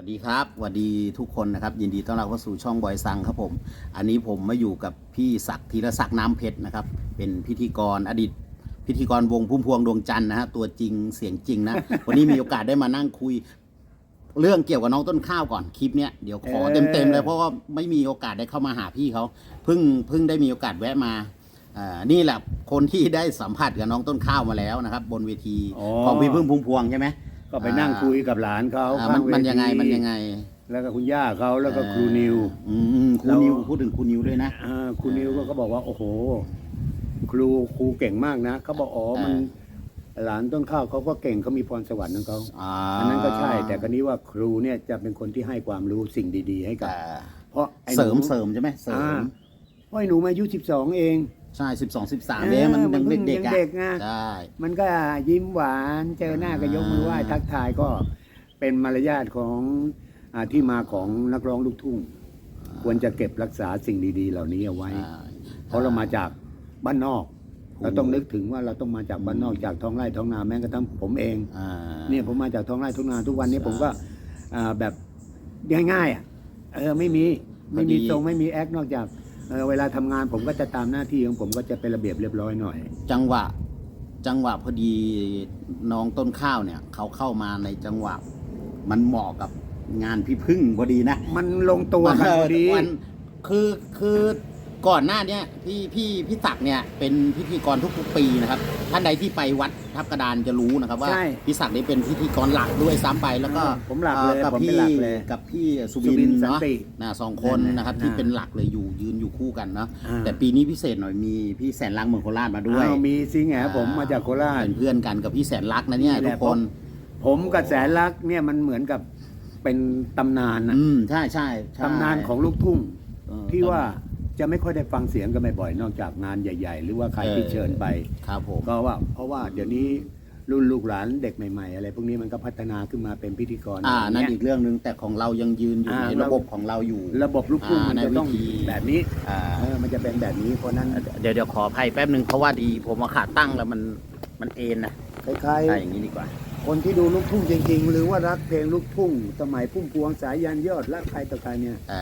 วัสดีครับสวัสดีทุกคนนะครับ ยินดีต้อนรับเข้าสู่ช่องบอยซังครับผม อันนี้ผมมาอยู่กับพี่ศักดิ์ธีรศักดิ์น้ำเพชรนะครับ เป็นพิธีกรอดีต พิธีกรวงพุ่มพวงดวงจันทร์นะฮะตัวจริงเสียงจริงนะ วันนี้มีโอกาสได้มานั่งคุย เรื่องเกี่ยวกับน้องต้นข้าวก่อนคลิปเนี้ยเดี๋ยวขอเต็มๆเลยเพราะว่าไม่มีโอกาสได้เข้ามาหาพี่เขาเพิ่งเพิ่งได้มีโอกาสแวะมาอ่านี่แหละคนที่ได้สัมผัสกับน้องต้นข้าวมาแล้วนะครับ บนเวทีของพี่พึ่งพุ่มพวงใช่ไหม ก็ไปนั่งคุยกับหลานเขาอ่าข้ามันเวมันยังไงทีมันยังไงแล้วก็คุณย่าเขาแล้วก็ครูนิว อืมครูแล้วนิวพูดถึงครูนิวด้วยนะ อ่าครูนิวก็ก็บอกว่า โอ้โห ครูครูเก่งมากนะเขาบอกอ๋อมัน หลานต้นข้าวเขาก็เก่งเขามีพรสวรรค์ของเขาอ่าอันนั้นก็ใช่ แต่คนนี้ว่าครูเนี่ยจะเป็นคนที่ให้ความรู้สิ่งดี ๆ ให้กับ แต่เพราะไอ้หนูเสริมเสริมใช่ไหมเสริอ่าม เพราะไอ้หนูมาอายุสิบสองเอง ใช่สิบสองสิบสามเออเองมันมัยันงเพิ่งเด็กๆยังอะเด็กไงใช่ มันก็ยิ้มหวานเจอหน้าก็ยกมือไหว้ทักทายก็เป็นมารยาทของอาที่มาของนักร้องลูกทุ่ง ควรจะเก็บรักษาสิ่งดี ๆ เหล่านี้เอาไว้ใช่เพราะเรามาจากบ้านนอกถูกเราต้องนึกถึงว่าเราต้องมาจากบ้านนอกจากท้องไร่ท้องนาแม้กระทั่งผมเองอ่าเนี่ยผมมาจากท้องไร่ท้องนาทุกวันนี้ใช่ผมก็อ่าแบบง่ายๆอะเออไม่มีไม่มีพอดีทรงไม่มีแอค นอกจาก เออเวลาทำงานผมก็จะตามหน้าที่ของผมก็จะเป็นระเบียบเรียบร้อยหน่อย จังหวะจังหวะพอดีน้องต้นข้าวเนี่ย เขาเข้ามาในจังหวะ มันเหมาะกับงานพี่พึ่งพอดีนะมันลงตัวกันพอดีวันคือคือ ก่อนหน้าเนี้ยพี่พี่พี่ศักดิ์เนี่ยเป็นพิธีกรทุกๆปีนะครับ ท่านใดที่ไปวัดทับกระดานจะรู้นะครับ ว่าใช่พี่ศักดิ์นี่เป็นพิธีกรหลักด้วยซ้ำไปแล้วก็ผมหลักเลยอ่อกับผมเป็นพี่หลักเลยกับพี่สุสุบิบินนสันเนาะตินะสองคนนั่นแหละนะครับที่อ่าเป็นหลักเลยอยู่ยืนอยู่คู่กันเนาะอ่า แต่ปีนี้พิเศษหน่อยมีพี่แสนลักษณ์เมืองโคราชมาด้วยอ้าวมีซิงแหผมมาจากโคราช เป็นเพื่อนกันกับพี่แสนลักษณ์นะเนี่ยนี่แหทุละ กคน ผมกับแสนรักเนี่ยมันเหมือนกับเป็นตำนานนะอืมใช่ใช่ใช่ตำนานของลูกทุ่ง เออที่ว่า จะไม่ค่อยได้ฟังเสียงกันบ่อยๆนอกจากงานใหญ่ ๆ หรือว่าใครที่เชิญไปครับผมก็ว่าเพราะว่าเดี๋ยวนี้รุ่นลูกหลานเด็กใหม่ ๆ อะไรพวกนี้มันก็พัฒนาขึ้นมาเป็นพิธีกรอ่าย่างนั่นเงี้ยอีกเรื่องหนึ่งแต่ของเรายังยืนอยู่อ่าในเราระบบของเราอยู่ ระบบลูกทุ่งอ่ามันจะต้องในวิธีแบบนี้อ่าเออมันจะเป็นแบบนี้เพราะนั้นเดี๋ยวเดี๋ยวขออภัยแป๊บหนึ่งเพราะว่าดีผมมาขาตั้งแล้วมันมันเอ็นนะคล้ายใช่อย่างนี้ดีกว่าๆคนที่ดูลูกทุ่งจริง ๆ หรือว่ารักเพลงลูกทุ่งสมัยพุ่มพวงสายยันยอดรักใครต่อใครเนี่ยเ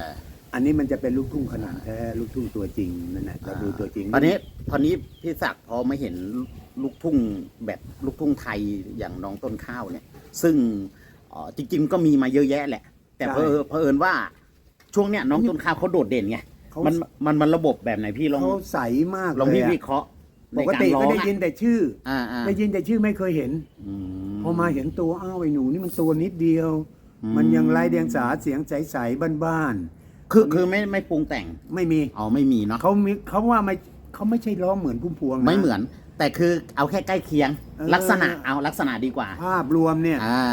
อออันนี้มันจะเป็นลูกทุ่งขนาดแท้ลูกทุ่งตัวจริงนั่นแหละเราดูตัวจริงตอนนี้ตอนนี้พี่ศักดิ์พอมาเห็นลูกทุ่งแบบลูกทุ่งไทยอย่างน้องต้นข้าวเนี่ย ซึ่งเอ่อจริง ๆ ก็มีมาเยอะแยะแหละ แต่เพอเพอเอิญว่าช่วงเนี้ยน้องต้นข้าวเขาโดดเด่นไงเขามันมันมันระบบแบบไหนพี่ลองเขาใสมากลองเลยพี่อะวิเคราะห์ปกติก็ได้ยินอะแต่ชื่ออ่าอ่าได้ยินแต่ชื่อไม่เคยเห็น อืพอมาเห็นตัวอ้าวไอ้หนูนี่มันตัวนิดเดียว อืมันยังไร้เดียงสาเสียงใสๆบ้าน คือคือไม่ไม่ปรุงแต่งๆไม่มีเอาไม่มีเนาะเขามีเขาว่าไม่เขาไม่ใช่ร้องเหมือนพุ่มพวงนะไม่เหมือน แต่คือเอาแค่ใกล้เคียง เออลักษณะเอาลักษณะดีกว่าภาพรวมเนี่ยอ่า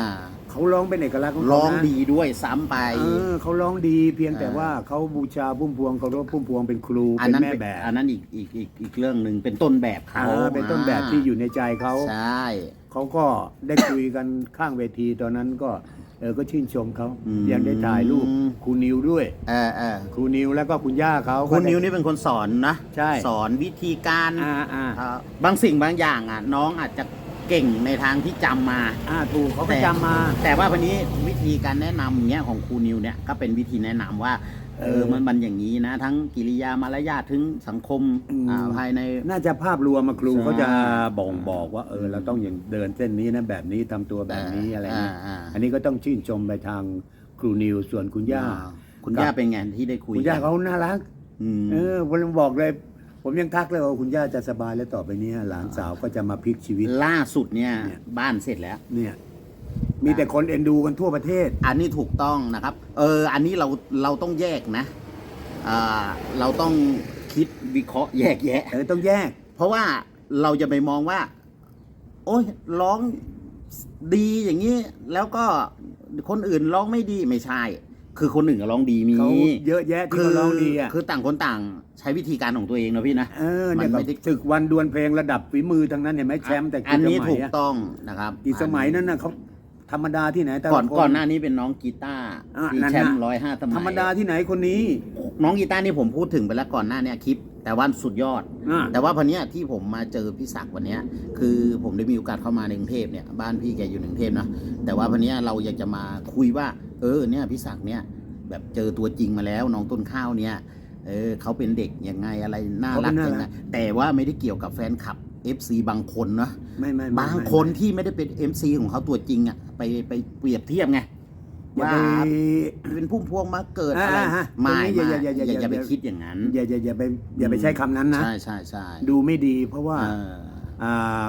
เขาร้องเป็นเอกลักษณ์ของร้เขาองนะดีด้วยซ้ำไป เออเขาร้องดีเพียงแต่อ่าว่าเขาบูชาพุ่มพวงเขารพพุ่มพวงเป็นครูอันเป็นนั้นแม่เป็นแบบอันนั้นอีกอีกอีกอีกเรื่องหนึ่งเป็นต้นแบบเขาอ่าเป็นต้นแบบที่อยู่ในใจเขา ใช่ เขาก็ได้คุยกันข้างเวทีตอนนั้นก็ เออก็ชื่นชมเขาอืม ยังได้ถ่ายรูปครูนิวด้วยเออเออครูนิวแล้วก็คุณย่าเขาคุณก็ได้ นิวนี่เป็นคนสอนนะใช่ สอนวิธีการอ่าอ่าเอ่อบางสิ่งบางอย่างอะน้องอาจจะเก่งในทางที่จำมา อ่าถูกเขาก็แต่ จำมา แต่ว่าวันนี้วิธีการแนะนำเนี้ยของครูนิวเนี่ยก็เป็นวิธีแนะนำว่า เออเออมันมันอย่างนี้นะ ทั้งกิริยามารยาทถึงสังคมอืมอ่าภายใน น่าจะภาพรวมมาครูใช่เขาจะบ่งบอกว่า เออเราต้องอย่างเดินเส้นนี้นะแบบนี้ทำตัวแบบนี้อะไรเงี้ยอ่าอันนี้ก็ต้องชื่นชมไปทางครูนิวส่วนคุณย่า คุณย่าเป็นไงที่ได้คุยคุณย่ากันเขาน่ารัก อืม เออผมบอกเลย ผมยังทักเลยว่าคุณย่าจะสบายแล้วต่อไปเนี้หลานสาวก็จะมาพลิกชีวิต ล่าสุดเนี่ยเนี่ย บ้านเสร็จแล้ว เนี่ย มีแต่คนเอ็นดูกันทั่วประเทศ อันนี้ถูกต้องนะครับ เออ อันนี้เราเราต้องแยกนะอ่าเราต้องคิดวิเคราะห์แยกแยะ เออต้องแยก เพราะว่าเราจะไปมองว่า โอ้ยร้องดีอย่างนี้ แล้วก็คนอื่นร้องไม่ดีไม่ใช่ คือคนอื่นก็ร้องดีมีเขาเยอะแยะที่เขาร้องดีอะคือต่างคนต่างใช้วิธีการของตัวเองนะพี่นะเออเนี่ยมันก็ไม่ได้ศึกวันดวลเพลงระดับฝีมือทั้งนั้นเห็นไหมแชมป์แต่อันนี้สมัยถูกอะต้องนะครับ อีกสมัยนั้นน่ะเขา ธรรมดาที่ไหนแต่ละก่อนค ก่อนหน้านี้เป็นน้องกีตาร์อะที่นั่นแชมป์น่ะร้อยห้าสมัยธรรมดาที่ไหนคนนี้น้องกีตาร์นี่ผมพูดถึงไปแล้วก่อนหน้าเนี่ยคลิป แต่ว่าสุดยอด อ่าแต่ว่าพอเนี้ยที่ผมมาเจอพี่ศักดิ์วันเนี้ยคือผมได้มีโอกาสเข้ามาในกรุงเทพเนี่ยบ้านพี่แกอยู่ในกรุงเทพนะแต่ว่าวันเนี้ยเราอยากจะมาคุยว่า เออเนี่ยพี่ศักดิ์เนี่ยแบบเจอตัวจริงมาแล้วน้องต้นข้าวเนี่ยเออเขาเป็นเด็กยังไงอะไรน่ารักเขาเป็นน่ายังรัไงกแต่ว่าไม่ได้เกี่ยวกับแฟนคลับ FC บางคนเนาะไม่ไม่ไม่บางไม่คนที่ไม่ได้เป็น MC ของเขาตัวจริงอะไปไปเปรียบเทียบไงอย่าว่าไปเป็นพุ่มพวงมาเกิดอะไรอ่าฮะไม่ตรงนี้ไม่อย่าอย่าอย่าอย่าอย่าไปอย่าคิดอย่างนั้น อย่าอย่าอย่าไปอย่าไปใช้คำนั้นนะใช่ใช่ใช่ดูไม่ดีเพราะว่าเอออ่า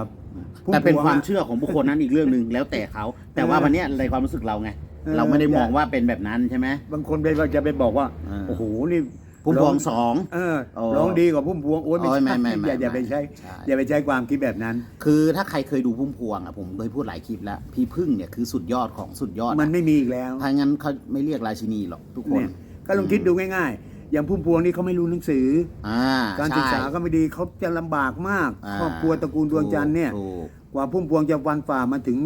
พุ่มแต่เป็นพวงความอะเชื่อของบุคคลนั้นอีกเรื่องหนึ่งแล้วแต่เขาแต่ว่าเออวันเนี้ยในความรู้สึกเราไงเออเราไม่ได้มองอย่าว่าเป็นแบบนั้นใช่ไหมบางคนไปจะไปบอกว่าเออโอ้โหนี่ พุ่มพวงสอง เออโอ้ร้องดีกว่าพุ่มพวงโอ้ยไม่โอ้ยใช่ไม่ไม่ไม่อย่าอย่าไปไม่ใช้ใช่ อย่าไปใช้ความคิดแบบนั้น คือถ้าใครเคยดูพุ่มพวงอะผมเคยพูดหลายคลิปแล้ว พี่พึ่งเนี่ยคือสุดยอดของสุดยอดมันอะไม่มีอีกแล้วถ้างั้นเขาไม่เรียกราชินีหรอกทุกคนเนี่ยก็ลองคิดดูง่าย ๆ อย่างพุ่มพวงนี่เขาไม่รู้หนังสือ อ่าการใช่ศึกษาก็ไม่ดีเขาจะลำบากมากอ่าครอบครัวตระกูลดวงจันทร์เนี่ย ถูกกว่าพุ่มพวงจะวันฝ่ามาถึง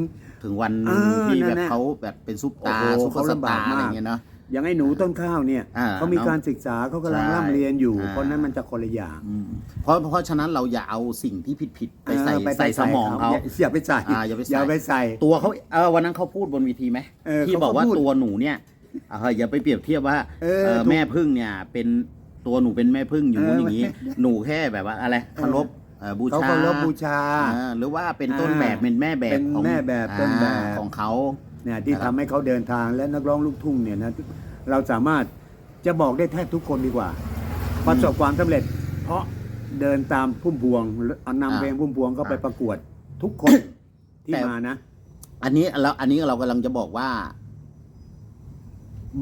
ถึงวันหเอนึ่งอที่นั่แบบนน่ะเขาแบบเป็นซุปตาโอ้โหซุปเปอร์สเขาลำบาตากร์มากอะไรเงี้ยเนาะ อย่างไอ้หนูต้นข้าวเนี่ยอ่าเขามีการศึกษาเขากำลังใช่ร่ำเรียนอยู่ อ่า เพราะนั้นมันจะคนละอย่างอืมเพราะเพราะฉะนั้นเราอย่าเอาสิ่งที่ผิดผิดๆไปใส่เออใส่สมองเขา ย่อย่าไปใส่อ่าอย่าไปใส่อย่าไปใส่ ตัวเขาเออวันนั้นเขาพูดบนเวทีไหมเออที่เขาบอกว่าพูดตัวหนูเนี่ยเอออย่าไปเปรียบเทียบว่าเออเออถูกแม่พึ่งเนี่ยเป็นตัวหนูเป็นแม่พึ่งอยู่เอออย่างนี้ หนูแค่แบบว่าอะไรเคารพเอ่อบูเขาชาเคารพบูชาอ่าหรือว่าเป็นต้นอ่าแบบเป็นแม่แบบเป็นของแม่แบบต้นแบบ อ่าของเขา เนี่ยที่นะครับทำให้เขาเดินทางและนักร้องลูกทุ่งเนี่ยนะเราสามารถจะบอกได้แทบทุกคนดีกว่า ประสบความสำเร็จ เพราะเดินตามพุ่มพวงเอานำเพลงพุ่มพวงก็ไปประกวดทุกคนที่มานะ อันนี้แล้วอันนี้เรากำลังจะบอกว่า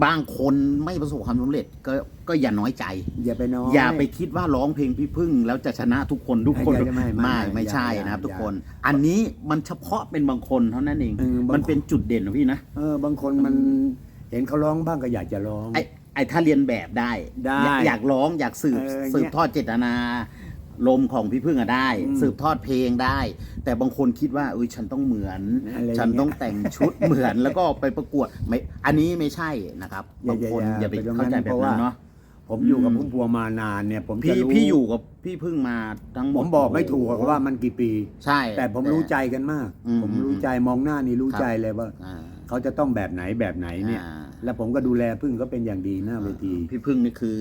บางคนไม่ประสบความสำเร็จก็ก็อย่าน้อยใจ อย่าไปน้อย อย่าไปคิดว่าร้องเพลงพี่พึ่ง แล้วจะชนะทุกคนทุกคนไม่ไม่ไม่ไม่ไม่ไม่ใช่อย่านะครับอย่าทุกคน อันนี้มันเฉพาะเป็นบางคนเท่านั้นเอง เออบางมันเป็นจุดเด่นของพี่นะเออบางคนมันเห็นเขาร้องบ้างก็อยากจะร้อง ไอ้ไอ้ถ้าเรียนแบบได้ได้อยากอยากร้องอยากสืบเออสืบเนี่ยทอดเจตนา ลมของพี่พึ่งอะได้ อืมสืบทอดเพลงได้ แต่บางคนคิดว่าเอ้ยฉันต้องเหมือน อะไรอย่างเงี้ยฉันต้องแต่งชุดเหมือนแล้วก็ไปประกวดไม่อันนี้ไม่ใช่นะครับอย่าบางคนอย่าอย่าไปไปตรงเข้าใจนั้นแบบเพราะนั้นว่าเนาะ ผมอยู่กับอืม พุ่มพวงมานานเนี่ย ผมจะพี่รู้พี่อยู่กับพี่พึ่งมาทั้งหมผดมบอกไม่ถูกหรอกว่ามันกี่ปี ใช่ แต่ผมรู้ใจกันมาก อืมผมรู้ใจมองหน้านี่รู้ครับ ใจเลยว่า อ่าเขาจะต้องแบบไหนแบบไหนเนี่ย อ่า แล้วผมก็ดูแลพึ่งก็เป็นอย่างดีหน้าเวที พี่พึ่งนี่คือ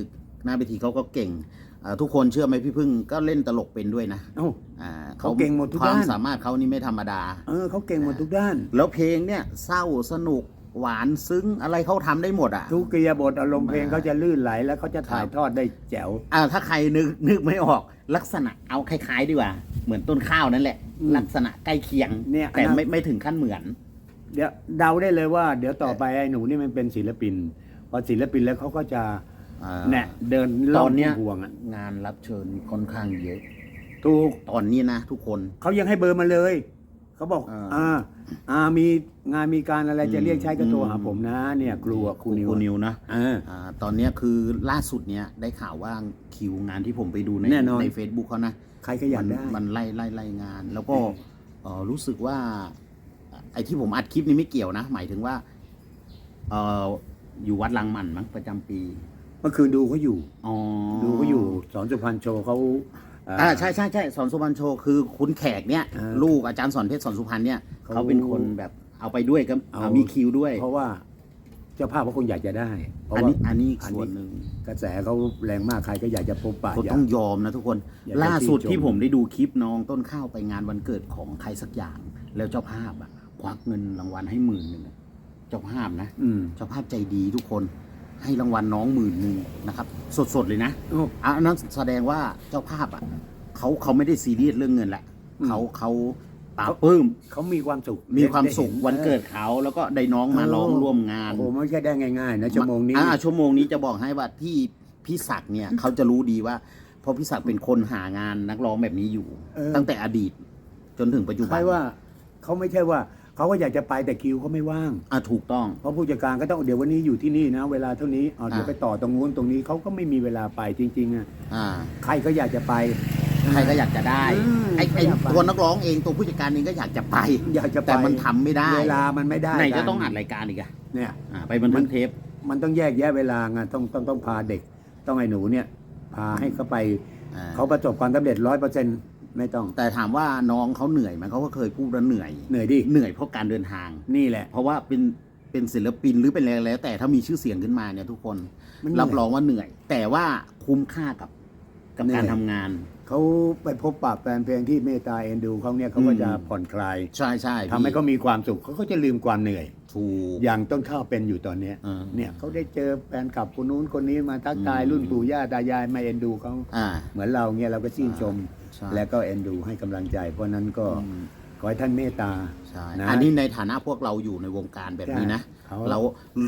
หน้าเวทีเขาก็เก่งอ่า ทุกคนเชื่อไหมพี่พึ่งก็เล่นตลกเป็นด้วยนะเอ้า อ่าเขาเก่งหมดทุกความด้านสามารถเขานี่ไม่ธรรมดา เออเขาเก่งหมดทุกด้าน แล้วเพลงเนี่ยเศร้าสนุกหวานซึ้งอะไรเขาทำได้หมดอะ ทุกกิริยาบทอารมณ์เพลงมาเขาจะลื่นไหลแล้วเขาจะถ่ายครับทอดได้แจ๋ว อ่าถ้าใครนึกนึกไม่ออกลักษณะเอาคล้ายๆดีกว่า เหมือนต้นข้าวนั่นแหละ อืมลักษณะใกล้เคียงเนี่ยแต่อันนั้น ไม่ไม่ถึงขั้นเหมือน เดี๋ยวเดาได้เลยว่า เดี๋ยวต่อไปไอ้หนูนี่มันเป็นศิลปิน พอศิลปินแล้วเขาก็จะ อ่าแน่เดินตล่อนเนี้ยพุ่มพวงอะงานรับเชิญค่อนข้างเยอะ ถูกตอนนี้นะทุกคน เขายังให้เบอร์มาเลย เขาบอก อ่า อ่า อ่า มีงานมีการอะไรจะอืมเรียกใช้ก็โทรหาอืมผมนะ เนี่ย กลัวครูนิวครูนิวนะเอออ่าตอนเนี้ยคือล่าสุดเนี้ยได้ข่าวว่าคิวงานที่ผมไปดูในแน่นอน ใน Facebook เขานะ ใครก็อยากได้ มันมันไล่ไล่ไล่งาน แล้วก็เออเอ่อรู้สึกว่าไอ้ที่ผมอัดคลิปนี้ไม่เกี่ยวนะ หมายถึงว่าเอ่ออยู่วัดลังหมันมั้งประจำปีเมื่อคืนดูเขาอยู่ อ๋อดูเขาอยู่สอนสุพรรณโชว์เขาเอ่าใช่ใช่ใช่สอนสุพรรณโชว์คือคุณแขกเนี่ยอ่าลูกอาจารย์สอนเพชรสอนสุพรรณเนี่ยเขาเขาเป็นคนแบบเอาไปด้วยก็เอาอ่ามีคิวด้วย เพราะว่าเจ้าภาพเขาคงอยากจะได้เพราะอันว่า นี้อันนี้อีกอันส่วนนี้หนึ่งกระแสเขาแรงมากใครก็อยากจะพบปะผมอยากต้องยอมนะทุกคน อย่าไปล่าสุดชื่นชม ที่ผมได้ดูคลิปน้องต้นข้าวไปงานวันเกิดของใครสักอย่าง แล้วเจ้าภาพอะควักเงินรางวัลให้หมื่นหนึ่งอะเจ้าภาพนะ อืม เจ้าภาพใจดีทุกคน ให้รางวัลน้องหมื่นหนึ่งนะครับสดๆเลยนะโอ้อะอันนั้นแสดงว่าเจ้าภาพอะเขาเขาไม่ได้ซีเรียสเรื่องเงินแหละอืมเขาเขาปราบปลื้มเขามีความสุข มีความสุขได้ห็วันเกิดเขาแล้วก็ได้น้องมาร้องร่วมงานโอ้โหไม่ใช่ได้ง่ายๆนะชั่วโมงนี้อ่าชั่วโมงนี้จะบอกให้ว่าที่พี่ศักดิ์เนี่ยเขาจะรู้ดีว่าเพราะพี่ศักดิ์เป็นคนหางานนักร้องแบบนี้อยู่เออตั้งแต่อดีตจนถึงปัจจุบัใช่ว่าเขาไม่ใช่ว่า เขาก็อยากจะไปแต่คิวเขาไม่ว่าง อะถูกต้อง เพราะผู้จัดการก็ต้องเดี๋ยววันนี้อยู่ที่นี่นะ เวลาเท่านี้เอาเดี๋ยวอ่า ไปต่อตรงนู้นตรงนี้เขาก็ไม่มีเวลาไปจริงๆอะอ่า ใครก็อยากจะไป ใครก็อยากจะได้อืมไอ้ไอ้ก็อยากไป ตัวนักร้องเองตัวผู้จัดการเองก็อยากจะไป อยากจะไปแต่มันทำไม่ได้เวลามันไม่ได้ไหนจะกันต้องอัดรายการอีกอะเนี่ย อ่าไปบันทึกเทป มันต้องแยกแยะเวลาไงต้องต้องต้องพาเด็ก ต้องไอ้หนูเนี่ย พาให้เขาไป อ่า เขาประสบความสำเร็จร้อยเปอร์เซ็นต์ ไม่ต้อง แต่ถามว่าน้องเขาเหนื่อยไหมเขาก็เคยพูดว่าเหนื่อย เหนื่อยดิ เหนื่อยเพราะการเดินทาง นี่แหละ เพราะว่าเป็นเป็นศิลปินหรือเป็นอะไรแล้ว แต่ถ้ามีชื่อเสียงขึ้นมาเนี่ยทุกคนมันเหนื่อย รับรองว่าเหนื่อย แต่ว่าคุ้มค่ากับกับเหนื่กาอยรทำงาน เขาไปพบปะแฟนเพลงที่เมตตาเอ็นดูเขาเนี่ยเขาก็อืมจะผ่อนคลายใช่ใช่ทำให้พี่เขามีความสุขเขาก็จะลืมความเหนื่อย ถูก อย่างต้นข้าวเป็นอยู่ตอนเนี้ยอ่าเนี่ยเขาได้เจอแฟนคลับคนนู้นคนนี้มาทักทายอืม รุ่นปู่ย่าตายายมาเอ็นดูเขาอ่า เหมือนเราเนี่ยเราก็ชื่นชมใช่ และก็เอ็นดูให้กำลังใจ เพราะนั้นก็อืมขอให้ท่านเมตตาใช่นะอันนี้ในฐานะพวกเราอยู่ในวงการแบบนี้นะเขาเรา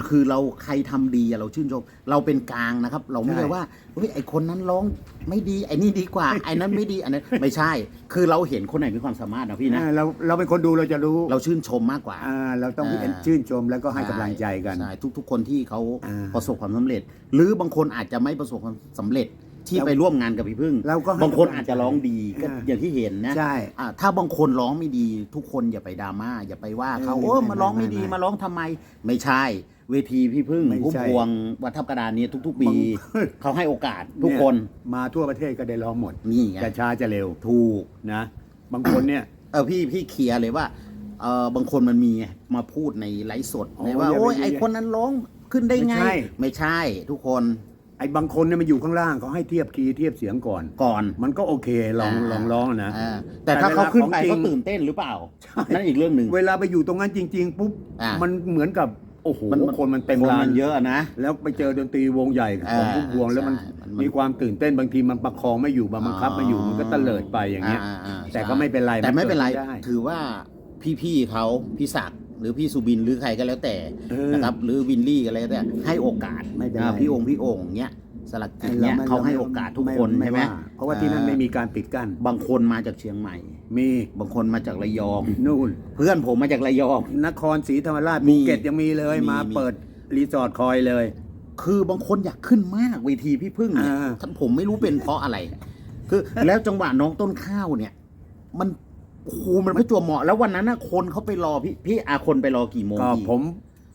คือเราใครทำดีอะเราชื่นชม เราเป็นกลางนะครับ เราไม่ใช่ได้ว่าเฮ้ยไอคนนั้นร้องไม่ดีไอนี่ดีกว่าไอนั้นไม่ดีอันนั้นไม่ใช่ คือเราเห็นคนไหนมีความสามารถนะพี่นะอ่าเราเราเป็นคนดูเราจะรู้เราชื่นชมมากกว่าอ่าเราต้องอ่าชื่นชมแล้วก็ให้กำลังใจกันใช่ทุก ๆ คนที่เขาอ่าประสบความสำเร็จ หรือบางคนอาจจะไม่ประสบความสำเร็จ ที่เราไปร่วมงานกับพี่พึ่งเราก็ให้บางคนกำลังใจอาจจะร้องดีก็อ่า อย่างที่เห็นนะใช่ อ่าถ้าบางคนร้องไม่ดี ทุกคนอย่าไปดราม่าอย่าไปว่าเขาเออโอ้ไม่มาร้องไม่ไม่ดีไม่มาร้องทำไม ไม่ใช่ เวทีพี่พึ่งไม่พุ่มใช่พวงวัดทับกระดานนี้ทุก ๆ ปีบางเขาให้โอกาสทุกคนเยมาทั่วประเทศก็ได้ร้องหมดนี่ไงจะช้าจะเร็วถูก นะ บางคนเนี่ย เออพี่พี่เคลียร์เลยว่าเออบางคนมันมีไงมาพูดในไลฟ์สดอ๋อในว่าอย่าไปโอ้ยอย่าไอคนนั้นร้องขึ้นได้ไง ไม่ใช่ ไม่ใช่ทุกคน ไอ้บางคนเนี่ยมันอยู่ข้างล่างเขาให้เทียบคีย์เทียบเสียงก่อน ก่อน มันก็โอเคลองอ่า ลองร้องนะ อ่าแต่ถ้าเขาขึ้นไปแต่เวลาของจริง เขาตื่นเต้นหรือเปล่า นั่นอีกเรื่องหนึ่ง เวลาไปอยู่ตรงนั้นจริง ๆ ปุ๊บอ่ามั มันเหมือนกับโอ้โหมันคนมันเต็มคนลาน มันเยอะนะ แล้วไปเจอดนตรีวงใหญ่ของอ่าพุ่มพวงแล้วมันใช่มันมันมีความตื่นเต้นบางทีมันประคองไม่อยู่บางบังคับไม่อยู่มันก็เตลิดไปอย่างเงี้ยอ่อ่าแต่ใช่ก็ไม่เป็นไรแต่ไม่เป็นไรกิดด้ ถือว่าพี่ๆเขาพี่ศักดิ์ หรือพี่สุบินหรือใครก็แล้วแต่เออนะครับหรือวินลี่ก็แล้วแต่ให้โอกาสไม่เป็นไร อ่าพี่องค์พี่องค์เนี้ยสลักจิตไอ้เนี้ยรเขาให้โอกาสทุกคนใช่ไหมว่าเพราะว่าที่นั่นไม่มีการปิดกั้น บางคนมาจากเชียงใหม่ มีบางคนมาจากระยอง นู่น เพื่อนผมมาจากระยอง นครศรีธรรมราชมีภูเก็ตยังมีเลย มีมามี เปิดรีสอร์ทคอยเลย คือบางคนอยากขึ้นมากเวทีพี่พึ่งเนี่ยอ่า ท่านผมไม่รู้เป็นเพราะอะไร คือแล้วจังหวะน้องต้นข้าวเนี่ย มัน โอ้โหมันประจวบเหมาะแล้ววันนั้นน่ะคนเขาไปรอพี่พี่อาคนไปรอกี่โมงก็พี่ ผม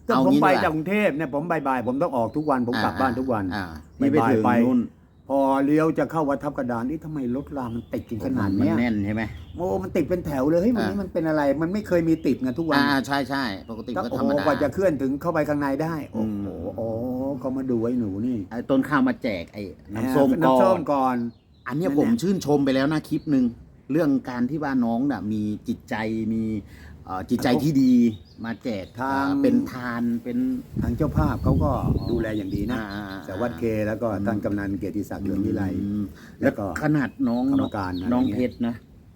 ก็เอาผมงี้ไปดีกว่าจากกรุงเทพเนี่ยผมบ่ายๆผมต้องออกทุกวันผมกลับบ้านทุกวันอ่าพี่ไปถึงบ่ายๆนู่นพอเลี้ยวจะเข้าวัดทับกระดานนี่ทำไมรถรามันติดกันขนาดมัเนี้ยแน่นใช่ไหม โอ้มันติดเป็นแถวเลยเฮ้ยวันนี้อ่ามั มันเป็นอะไร มันไม่เคยมีติดไงทุกวันอ่าใช่ใช่ปกติก็ก็โอ้ธรโหรมดากว่าจะเคลื่อนถึงเข้าไปข้างในได้ โอ้อืโหมโอ้เขามาดูไอ้หนูนี่ไอ้ต้นข้าวมาแจกไอ้น้ำส้มก่น้ำส้อมนก่อน อันเนี้ยนั่นผมแหละชื่นชมไปแล้วนะคลิปหนึ่ง เรื่องการที่ว่าน้องน่ะมีจิตใจมีเอ่อจิตใจที่ดีมาแจกทางเอ่อเป็นทานเป็น ทางเจ้าภาพเขาก็ดูแลอย่างดีนะอ่าๆๆสารวัตรเคแล้วก็ท่านกำนันเกียรติศักดิ์เหลืองวิไล อืมแล้แล้ววก็ขนาดน้องกรรมการอะไรน้องเงี้ยเพชรนะ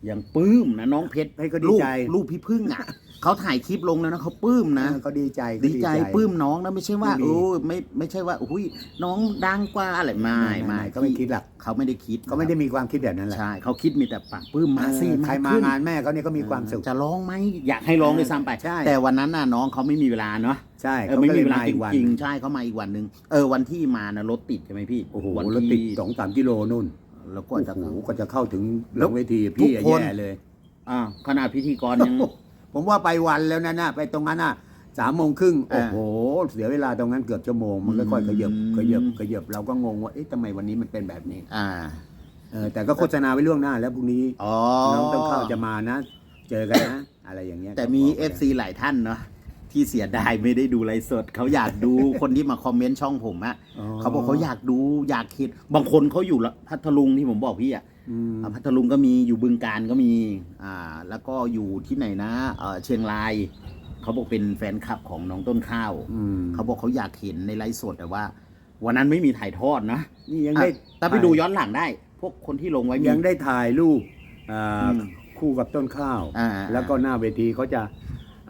ยังปลื้มนะน้องเพชรเฮ้ยก็ดีลูกใจลูกพี่พึ่งอะ เขาถ่ายคลิปลงแล้วนะเขาปลื้มนะเออเขาดีใจเขาดีใจปลื้มน้องนะไม่ใช่ว่าไม่มีโอ้ยไม่ไม่ใช่ว่าอุ้ยน้องดังกว่าอะไรไม่ไม่ก็ไม่คิดหรอกเขาไม่ได้คิดเขาไม่ได้มีความคิดแบบนั้นแหละใช่เขาคิดมีแต่ปากปลื้มมาสิเออใครมาขึ้นงานแม่เขาเนี่ยก็มีความสุขจะร้องไหมอยากให้ร้องด้วยซ้ำไปใช่แต่วันนั้นน่ะน้องเขาไม่มีเวลาเนาะใช่เออเขาไม่ก็เลมียเวลามาจอีกวันริงๆใช่เขามาอีกวันหนึ่งเออวันที่มานะรถติดใช่ไหมพี่โอ้โหวันรถติดที่สองสามกิโลนู่นแล้วก็โอ้จะโหก็จะเข้าถึงหแล้ลัวงเวทีพี่อะทุกคนแย่เลยอ่าขนาดพิธีกรยัง ผมว่าไปวันแล้วนะน่ะไปตรงนั้นน่ะสามโมงครึ่งอ่าโอ้โห เสียเวลาตรงนั้นเกือบชั่วโมง มันค่อยๆขยับอืมขยับขยับเราก็งงว่าเอ๊ะทำไมวันนี้มันเป็นแบบนี้อ่าเออแต่ก็โฆษณาไว้ล่วงหน้า แล้วพรุ่งนี้อ๋อน้องต้นข้าวจะมานะ เจอกันนะ อะไรอย่างเงี้ยแต่มีก็บอกไป FC หลายท่านเนาะ ที่เสียดายไม่ได้ดูไลฟ์สดเขาอยากดู คนที่มาคอมเมนต์ช่องผมอะเขาบอกเขาอยากดูอยากคิดบางคนเขาอยู่ละพัทลุงที่ผมบอกพี่อะอืมอ่าพัทลุงก็มีอยู่บึงการก็มีอ่าแล้วก็อยู่ที่ไหนนะเอ่อเชียงรายเขาบอกเป็นแฟนคลับของน้องต้นข้าว อืมเขาบอกเขาอยากเห็นในไลฟ์สดแต่ว่า วันนั้นไม่มีถ่ายทอดนะนี่ยังได้อะแต่ไปดูย้อนหลังได้ พวกคนที่ลงไว้มี ยังได้ถ่ายรูปอ่าอืมคู่กับต้นข้าว อ่า แล้วก็หน้าเวทีเขาจะ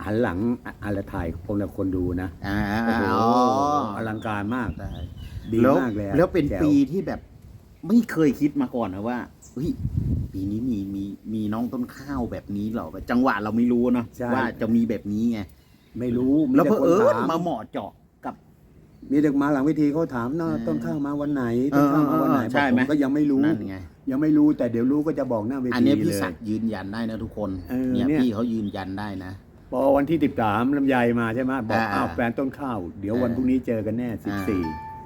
หันหลังอะไรถ่ายพวกเราคนดูนะอ่าโอ้โหอ๋ออลังการมาก ได้ดีแล้วมากเลยอะแล้วเป็นแจ๋วปีที่แบบ ไม่เคยคิดมาก่อนนะว่าเฮ้ยปีนี้มีมีมีน้องต้นข้าวแบบนี้เหรอจังหวะเราไม่รู้เนอะใช่ ว่าจะมีแบบนี้ไงไม่รู้มีแล้วต่เพอคนเออถามมาเหมาะเจาะกับ มีเด็กมาหลังเวทีเขาถามเนาะเออต้นข้าวมาวันไหนต้นข้าวมาวันไหนเออใช่ไหม ผมก็ยังไม่รู้ นั่นไง ยังไม่รู้แต่เดี๋ยวรู้ก็จะบอกหน้าเวทีอันเนี้ยพี่เลย ศักดิ์ยืนยันได้นะทุกคนเออเนี่ยเนี่ยพี่เขายืนยันได้นะ พอวันที่ติดสามลำไยมาใช่ไหมบอกอ่าอ้าวแฟนต้นข้าว เดี๋ยววันอ่าพรุ่งนี้เจอกันแน่สิบสี่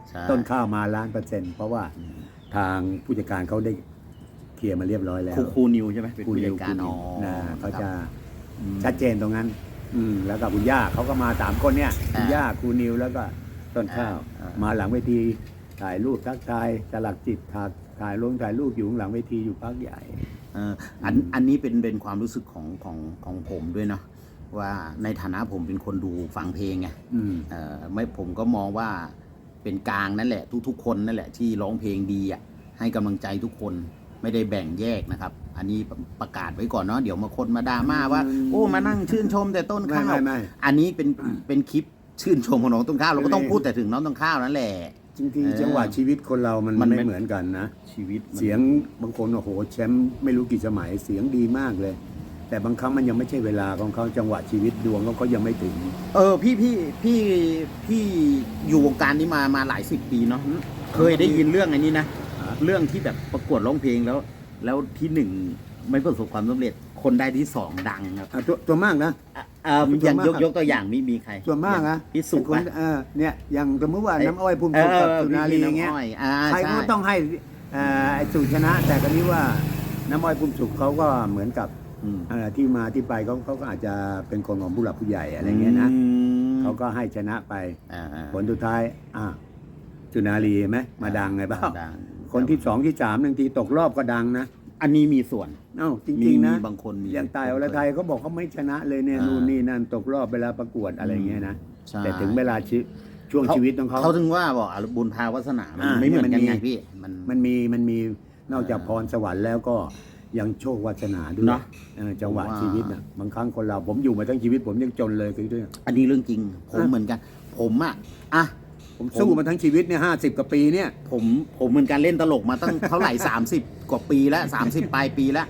ใช่ ต้นข้าวมาล้านเปอร์เซ็นต์เพราะว่าอืมทางผู้จัดการเขาได้เคลียร์มาเรียบร้อยแล้วครูครูนิวใช่ไหมเป็นคู่ผู้เดีจัยวดกาคู่รนี้อ๋อนะเขาจะอืมชัดเจนตรงนั้น อืมแล้วก็คุณย่าเขาก็มาสามคนเนี่ยคุณอ่าย่าครูนิวแล้วก็ต้นข้าว อ่า มาหลังเวทีถ่ายรูปทักทายสลักจิตถ่ายถ่ายลงถ่ายรูปอยู่ข้างหลังเวทีอยู่พักใหญ่ เอ่ออันอันนี้เป็นเป็นความรู้สึกของของของผมด้วยเนาะ ว่าในฐานะผมเป็นคนดูฟังเพลงไงอืมเอ่อไม่ผมก็มองว่าเป็นกลางนั่นแหละ ทุกๆ คนนั่นแหละที่ร้องเพลงดีอะให้กำลังใจทุกคนไม่ได้แบ่งแยกนะครับ อันนี้ประกาศไว้ก่อนเนาะเดี๋ยวมาคนมาดราม่าว่าอืมโอ้มานั่งชื่นชมแต่ต้นไม่ข้าวไม่ไม่ อันนี้เป็นเป็นคลิปชื่นชมของน้องต้นข้าวเราก็ต้องไม่พูดแต่ถึงน้องต้นข้าวนั่นแหละ จริงเออๆจังหวะชีวิตคนเรามันมันไม่ ไม่เหมือนกันนะ ชีวิตมัน เสียงบางคนโอ้โหแชมป์ไม่รู้กี่สมัยเสียงดีมากเลย แต่บางครั้งมันยังไม่ใช่เวลาของเขาจังหวะชีวิตดวงเขาก็ยังไม่ถึง เออพี่พี่พี่พี่อยู่วงการนี้มามาหลายสิบปีเนาะเคยได้ยินเรื่องอันนี้นะฮะเรื่องที่แบบประกวดร้องเพลงแล้ว แล้วที่หนึ่งไม่ประสบความสำเร็จคนได้ที่สองดังครับอะตัวตัวมากนะอะเอ่อส่วนอย่างมากยกยกตัวอย่างมีมีใครส่วนมากนะพี่สุคนนะเออเนี่ยอย่างสมมติว่าไอ้น้ำอ้อยภูมิเอสุขอกับเออสุนารีพี่อย่างเงี้ยน้ำอ้อยอ่าใครใช่ก็ต้องให้เอ่อไอ้สุชนะ แต่ก็นี้ว่าน้ำอ้อยภูมิสุขเขาก็เหมือนกับอืมเอ่อ ที่มาที่ไปเขาเขาก็อาจจะเป็นคนของผู้หลักผู้ใหญ่อะไรเงี้ยนะอืมเขาก็ให้ชนะไปอ่าอ่าผลสุดท้ายอะสุนารีเห็นไหมมาดังไงเปล่าดังคนที่สองที่สามบางทีตกรอบก็ดังนะอันนี้มีส่วนเอ้าจมีริงๆนะมีบางคนมีอย่างตายอรไทยเขาบอกเขาไม่ชนะเลยเนี่ยอ่านู่นู่นนี่นั่นตกรอบเวลาประกวดอะไรเงี้ยนะใช่แต่ถึงเวลาชีช่วงชีวิตของเขาเขาถึงว่าบอกอะบุญพาวาสนามันอ่าไม่เหมือนกันมันมีไงพี่มันมันมีมันมีนอกจากอ่าพรสวรรค์แล้วก็ ยังโชควาสนาด้วยเนอะ เออจังหวะผมว่าชีวิตน่ะบางครั้งคนเราผมอยู่มาทั้งชีวิตผมยังจนเลยคือด้วย อันนี้เรื่องจริง ผมอะ เหมือนกัน ผมอะ อะ ผมสู้มาทั้งชีวิตเนี่ยห้าสิบกว่าปีเนี่ย ผมผมเหมือนกันเล่นตลกมาตั้งเท่าไหร่ 30 กว่าปีแล้ว30 ปลายปีแล้ว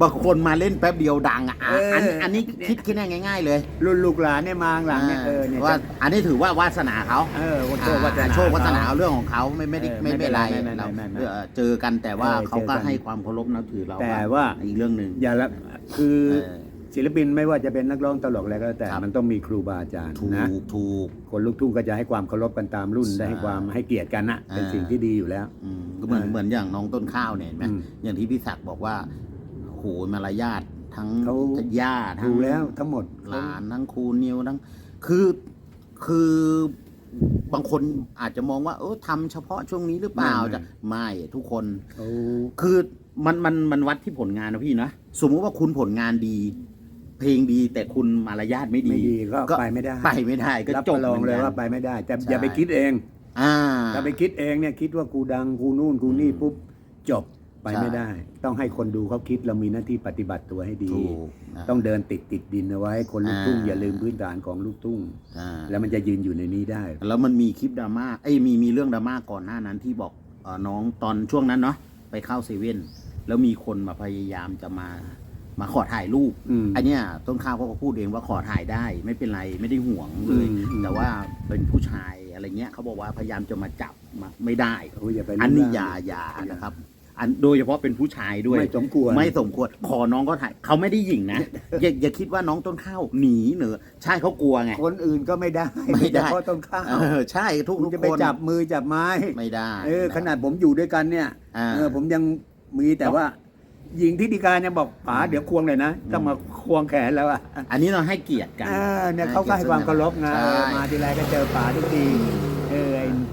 บางคนมาเล่นแป๊บเดียวดังอะอะอันเอออั อันนี้คิดคิดง่าย ๆ เลยรุ่นลูกหลานเนี่ยมาข้างหลังเนี่ยเออเนี่ยว่าจะอันนี้ถือว่าวาสนาเขาเออโชควาสอ่านาโชควาสนาเรื่องของเขาไม่ไม่ได้เออไม่ไม่เป็เป็นนไรไรไม่เป็นไรเราไม่เป็นไรเออเจอกันแต่ว่าเออเขาก็เจอกันให้ความเคารพนับถือเราแต่ว่า อีกเรื่องหนึ่ง อย่าละคือเออ ศิลปินไม่ว่าจะเป็นนักร้องตลกอะไรก็แล้วแต่ครับ มันต้องมีครูบาอาจารย์ถูนะกถูก คนลูกทุ่งก็จะให้ความเคารพกันตามรุ่นใช่ได้ให้ความให้เกียรติกันนะเป็นอ่าสิ่งที่ดีอยู่แล้ว อืมก็เหมือนเออเหมือนอย่างน้องต้นข้าวเนี่ยเห็นไหมอืมอย่างที่พี่ศักดิ์บอกว่าโหมารยาททั้งเขา ย่าทั้ดูงแล้วทั้งหมด หลานทั้งครูนิวทั้งคือคือบางคนอาจจะมองว่าเออทำเฉพาะช่วงนี้หรือเปล่าไม่จะไม่ทุกคน เขา คือมันมันมันวัดที่ผลงานนะพี่นะสมมุติว่าคุณผลงานดี เพลงดีแต่คุณมารยาทไม่ดีไม่ดีก็ไปไม่ได้ไปไม่ได้ก็รับจปบระลองเลยหมืนกัน ว่าไปไม่ได้ แต่ใช่อย่าไปคิดเองอ่า ถ้าไปคิดเองเนี่ยคิดว่ากูดังกูนู่นกูนี่ปุ๊บจบไปใช่ ไม่ได้ ต้องให้คนดูเขาคิดเรามีหน้าที่ปฏิบัติตัวให้ดี ถูกนะ ต้องเดินติดติดดินเอาไว้ คนลูกทุ่งอ่า อย่าลืมพื้นฐานของลูกทุ่ง อ่าแล้วมันจะยืนอยู่ในนี้ได้ แล้วมันมีคลิปดราม่าเอ้ยมีมีเรื่องดราม่าก่อนหน้านั้นที่บอกเออน้องตอนช่วงนั้นเนาะไปเข้าเซเว่นแล้วมีคนมาพยายามจะมา มาขอถ่ายรูปอืมอันเนี้ยต้นข้าวเขาก็พูดเองว่าขอถ่ายได้ ไม่เป็นไรไม่ได้ห่วงเลย อืมอืมแต่ว่าเป็นผู้ชายอะไรเงี้ยเขาบอกว่าพยายามจะมาจับมาไม่ได้ โอ้ยอย่าไปอันนี้ล่อย่าอย่านะครับ อันโดยเฉพาะเป็นผู้ชายด้วย ไม่สมควร ไม่สมควรขอน้องก็ถ่ายเขาไม่ได้หยิ่งนะ อย่าอย่าคิดว่าน้องต้นข้าวหนีเหนือใช่เขากลัวไง คนอื่นก็ไม่ได้ไม่ได้เฉพาะต้นข้าวเออใช่ทุกคุณทุกจะคไปนจับมือจับไม้ไม่ได้เออขนาดผมอยู่ด้วยกันเนี่ยอ่า เออผมยังมีแต่ว่า หญิงที่ดีการยังบอกป๋าเดี๋ยวควงเลยนะต้องมาควงแขนแล้วอะอันนี้เราให้เกียรติกันเออเนี่ยเขาก็ให้ความเคารพไงใช่เออมาทีไรก็เจอป๋าทุกทีเออ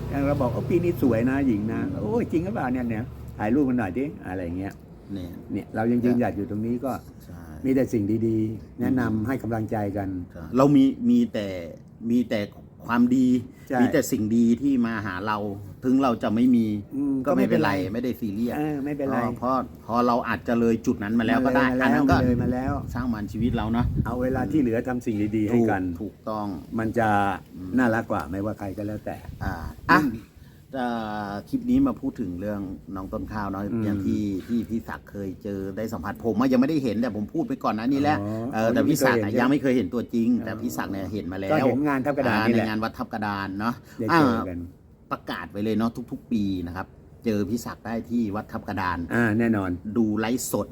ไอ้เราบอกว่าปีนี้สวยนะหญิงนะโอ้ยจริงหรือเปล่าเนี่ยเนี่ยถ่ายรูปกันหน่อยดิอะไรเงี้ยเนี่ยเนี่ยเรายังยืนหยัดอยู่ตรงนี้ก็ใช่มีแต่สิ่งดีๆ แนะนำให้กำลังใจกัน ใช่เรามีมีแต่มีแต่ความดี ใช่ มีแต่สิ่งดีที่มาหาเรา ถึงเราจะไม่มีอืมก็ไม่เป็นไรไม่ได้ซีเรียสเออไม่เป็นไรเพราะเพราะเราอาจจะเลยจุดนั้นมาแล้วก็ได้มาอันแล้นั้วนก็เลยมาแล้ว สร้างมันชีวิตเราเนาะเอาเวลาที่เหลือทำสิ่งดีๆให้ถูกกัน ถูกต้อง มันจะอืมน่ารักกว่าไม่ว่าใครก็แล้วแต่ อ่าอะเอ่อคลิปนี้มาพูดถึงเรื่องน้องต้นข้าวเนาะอืมอย่างที่ที่พี่ศักดิ์เคยเจอได้สัมผัสผมอะยังไม่ได้เห็นแต่ผมพูดไปก่อนหนะนี่แหละอ๋อเออแต่พี่ศักดิ์อะไม่เคยเห็นยังไม่เคยเห็นตัวจริง แต่อ๋อพี่ศักดิ์เนี่ยเห็นมาแล้วก็เห็นงานทับกระดาษอ่นี่ในแหละงานวัดทับกระดานเนาะได้อ่าเจอกัน ประกาศไว้เลยเนาะทุก ๆ ปีนะครับ เจอพี่ศักดิ์ได้ที่วัดทับกระดาน อ่าแน่นอนดูไลฟ์สด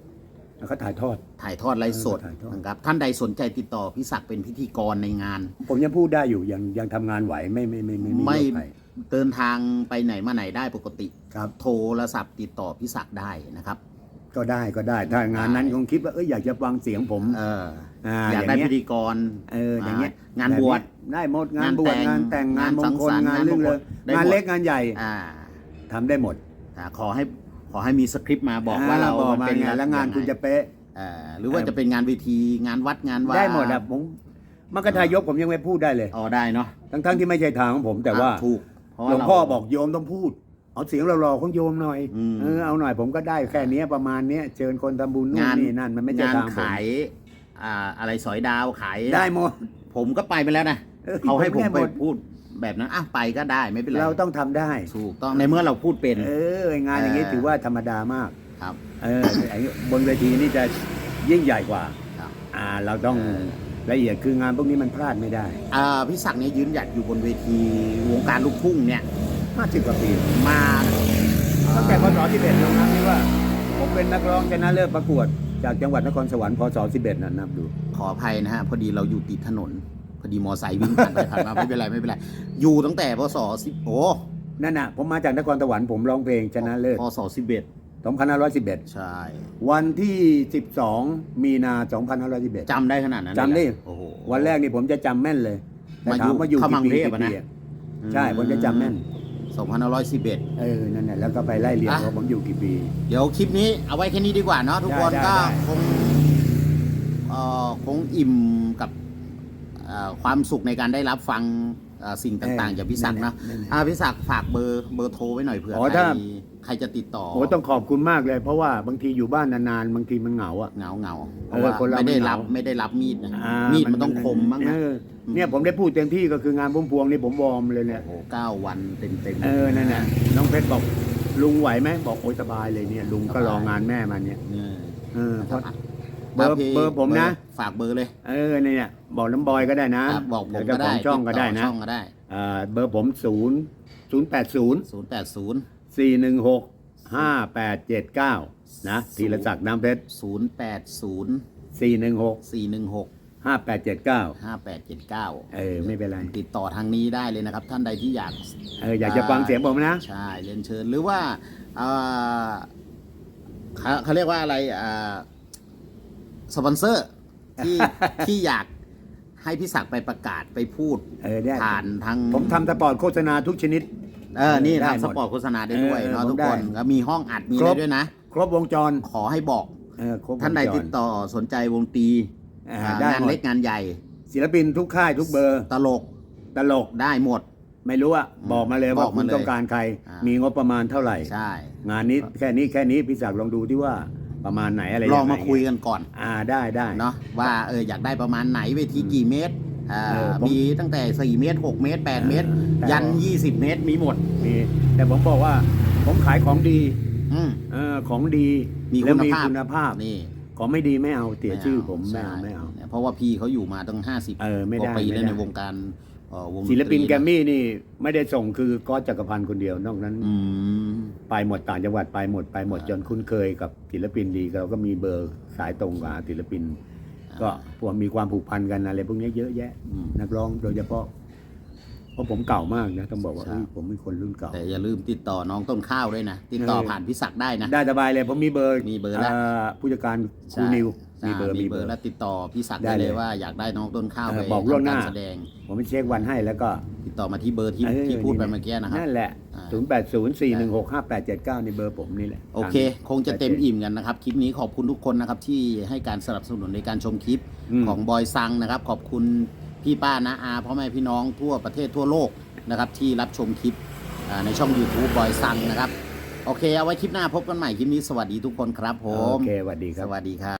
แล้วเขาถ่ายทอด ถ่ายทอดไลฟ์สดเออถ่ายทอด นะครับ ท่านใดสนใจติดต่อพี่ศักดิ์เป็นพิธีกรในงาน ผมยังพูดได้อยู่ยังยังทำงานไหวไม่ไม่ไม่ไม่ไม่โรคภัยเดินทางไปไหนมาไหนได้ปกติ ครับ โทรศัพท์ติดต่อพี่ศักดิ์ได้นะครับ ก็ได้ก็ได้ ถ้างานนั้นคงคิดว่าเอ้ยอยากจะฟังเสียงผม เออ อ่าอยากอย่างได้เงี้ยพิธีกรเอออย่างเงี้ยงานบวชได้หมดงานบวชงางานนแต่แต่งงงานมงานงคลสังสรรค์งานเรื่องเลยได้หมดงานเล็กงานใหญ่อ่าทำได้หมดอ่าขอให้ขอให้มีสคริปต์มาบอกว่าเราบอกมาเป็นไงแล้วงานคุณจะเป๊ะอ่าหรือว่าจะเป็นงานเวทีงานวัดงานวาได้หมดอะผมมรรคทายกผมยังไม่พูดได้เลยอ๋อได้เนาะทั้งๆที่ไม่ใช่ทางของผมแต่ว่าอะถูกเพราะหลว่าวงเราพ่อบอกโยมต้องพูดเอาเสียงหล่อๆของโยมหน่อยอืมเออเอาหน่อยผมก็ได้แค่เนี้ยประมาณเนี้ยเชิญคนทำบุญนู่นงานนี่นั่นมันไม่ใช่งานทางผมขาย อ่าอะไรสอยดาวขาย ได้หมด ผมก็ไปไปแล้วนะออเขาให้ผมด้ไปหดพูดแบบนั้นอะไปก็ได้ไม่เป็นไรเราต้องทำได้ ถูกต้องในเมื่อเราพูดเป็น เอองานอย่างนี้เออถือว่าธรรมดามากครับ เออไอ้บนเวทีนี่จะยิ่งใหญ่กว่าครับ อ่าเราต้องเออละเอียดคืองานพวกนี้มันพลาดไม่ได้อ่าพี่ศักดิ์เนี่ยยืนหยัดอยู่บนเวทีวงการลูกทุ่งเนี่ย50กว่าปีมาตั้งแต่พศ11ลงนับนี่ว่า ผมเป็นนักร้องชนะเลิศประกวด จากจังหวัดนครสวรรค์พศ11นะนับดู ขออภัยนะฮะ พอดีเราอยู่ติดถนน พอดีมอไซค์วิ่งผ่านไปผ่านมาไม่เป็นไรไม่เป็นไร อยู่ตั้งแต่พศสิบโอ้นั่นน่ะ ผมมาจากนครสวรรค์ผมร้องเพลงชนะเลิศพศสิบเอ็ด2511 ใช่ วันที่ 12 มีนา 2511จำได้ขนาดนั้นเลยจำได้เหรอโอ้โหวันแรกนี่ผมจะจำแม่นเลยแต่มาถามว่าอยู่เข้ากี่มังปีเทพกี่อะนะปีอะใช่ผมจะจำแม่น สองพันห้าร้อยสิบเอ็ดเออ นั่นแหละแล้วก็ไปไล่เรียงอะ ว่าผมอยู่กี่ปี เดี๋ยวคลิปนี้เอาไว้แค่นี้ดีกว่าเนาะทุกคนได้ก็ได้ คงเอ่อคงอิ่มกับเอ่อความสุขในการได้รับฟังเอ่อสิ่งต่างๆจากพี่ศักดิ์นะนั่นแหละอ่าพี่ศักดิ์ฝากเบอร์เบอร์โทรไว้หน่อยเผื่ออ๋อใครถ้า ใครจะติดต่อโอ้ต้องขอบคุณมากเลย เพราะว่าบางทีอยู่บ้านนานๆ บางทีมันเหงาอะ เหงาเหงาเพเอราะอว่าคนเราไม่ได้ไม่เหงารับไม่ได้รับมีดนะอ่ามีดมันต้องคมบ้างนะเออ เนี่ยผมได้พูดเต็มที่ก็คืองานพุ่มพวงนี่ผมวอร์มเลยเนี่ย โอ้โหเก้าวันเต็มเต็มๆ เออ นั่นน่ะน้องเพชรบอกลุงไหวไหมบอกโอ้ยสบายเลยเนี่ย ลุงก็รองานแม่มันเนี่ยเนี่ยเออเพราะครับเบอร์พี่เบอร์ผมนะ ฝากเบอร์เลยเออเนี่ยบอกน้ำบอยก็ได้นะครับบอกผมเดี๋ยวก็เจ้าขได้องช่องก็ได้ติต่นะช่องก็ได้อ่าเบอร์ผมศูนย์ศูนย์แปดศูนย์ศูนย์แปดศูนย์สี่หนึ่งหกห้าแปดเจ็ดเก้านะธีรศักดิ์น้ำเพชรศูนย์แปดศูนย์สี่หนึ่งหกสี่หนึ่งหก ห้าแปดเจ็ดเก้าห้าแปดเจ็ดเก้าเออไม่เป็นไร ติดต่อทางนี้ได้เลยนะครับ ท่านใดที่อยาก เอออยากจะฟังเสียงผมนะ ใช่เรียนเชิญหรือว่าเอ่อเขาเขาเรียกว่าอะไรอ่าสปอนเซอร์ที่ ที่อยากให้พี่ศักดิ์ไปประกาศไปพูดเออได้ผ่านทางผมทำสปอร์ตโฆษณาทุกชนิด เออนี่ได้หมดทำสปอร์ตโฆษณาได้ด้วยเออเนาะผมทุกได้คนก็มีห้องอัดมีคอะรไรบด้วยนะ ครบวงจรขอให้บอก เออครบวงจรท่านใดติดต่อสนใจวงตรี อ่าอ่าได้งานหมดเล็กงานใหญ่ ศิลปินทุกค่ายทุกเบอร์ ตลกตลกได้หมด ไม่รู้อะอืมบอกมาเลยบว่าอกคุมาณเลยต้องการใคร อ่ามี มีงบประมาณเท่าไหร่ ใช่ งานนี้แค่นี้แค่นี้พี่ศักดิ์ลองดูที่ว่าประมาณไหนอะไรลองงไงมาคุยกันก่อนอ่าได้ได้ เนาะว่าเอออยากได้ประมาณไหนเวทีกี่เมตรอ่าเออผมมีตั้งแต่ 4 เมตร 6 เมตร 8 เมตร แต่ยัน20 เมตรมีหมด มีแต่ผมบอกว่าผมขายของดีอืม เออของดีมีแล้วคุณมีภาพ คุณภาพ นี่ ของไม่ดีไม่เอาเสียชื่อผมไม่ใช่เอาไม่เอาเพราะว่าพี่เขาอยู่มาตั้ง50เออไม่กได้ว่าปีไม่แล้วได้ในวงการเอ่อวงดศิลปินตแกรมมี่นี่ไม่ได้ส่งคือก๊อตจักรพันธ์คนเดียวนอกนั้น อืม ไปหมดต่างจังหวัดไปหมดไปหมดอ่า จนคุ้นเคยกับศิลปินดีเราก็มีเบอร์สายตรงกับศิลปิน ก็พวกมีความผูกพันกันอะไรพวกนี้เยอะแยะ อืม นักร้องโดยเฉพาะเพ ราะผมเก่ามากนะต้องบอกว่าใช่เอ้ยผมเป็นคนรุ่นเก่าแต่อย่าลืมติดต่อน้องต้นข้าวด้วยนะ ติดต่อเออผ่านพิศักดิ์ได้นะ ได้สบายเลยผมมีเบอร์มีเบอร์แล้วาผู้จัดการครูใช่นิวใช่มีเบอร์มีเบอร์แล้วติดต่อพี่ศักดิ์ได้ได้เลเลยยว่าอยากได้น้องต้นข้าวเออไปบอกล่วงหน้า ทำกรแสดง ผมไปเช็ควันให้แล้วก็ ติดต่อมาที่เบอร์ที่เออที่พูดไปนี่ เมื่อกี้นะครับ นั่นแหละ อ่า 0 8 0 4 1 6 5 8 7 9 ในเบอร์ผมนี่แหละโอเค คงจะเต็มอิ่มกันนะครับ คลิปนี้ขอบคุณทุกคนนะครับที่ให้การสนับสนุนในการชมคลิปม ของบอยซังนะครับ ขอบคุณ พี่ป้านะอาพ่อแม่พี่น้องทั่วประเทศทั่วโลกนะครับที่รับชมคลิปอ่าในช่อง YouTube บอยซังนะครับ โอเค เอาไว้คลิปหน้าพบกันใหม่คลิปนี้สวัสดีทุกคนครับผม โอเคสวัสดีคสรับวัสดีครับ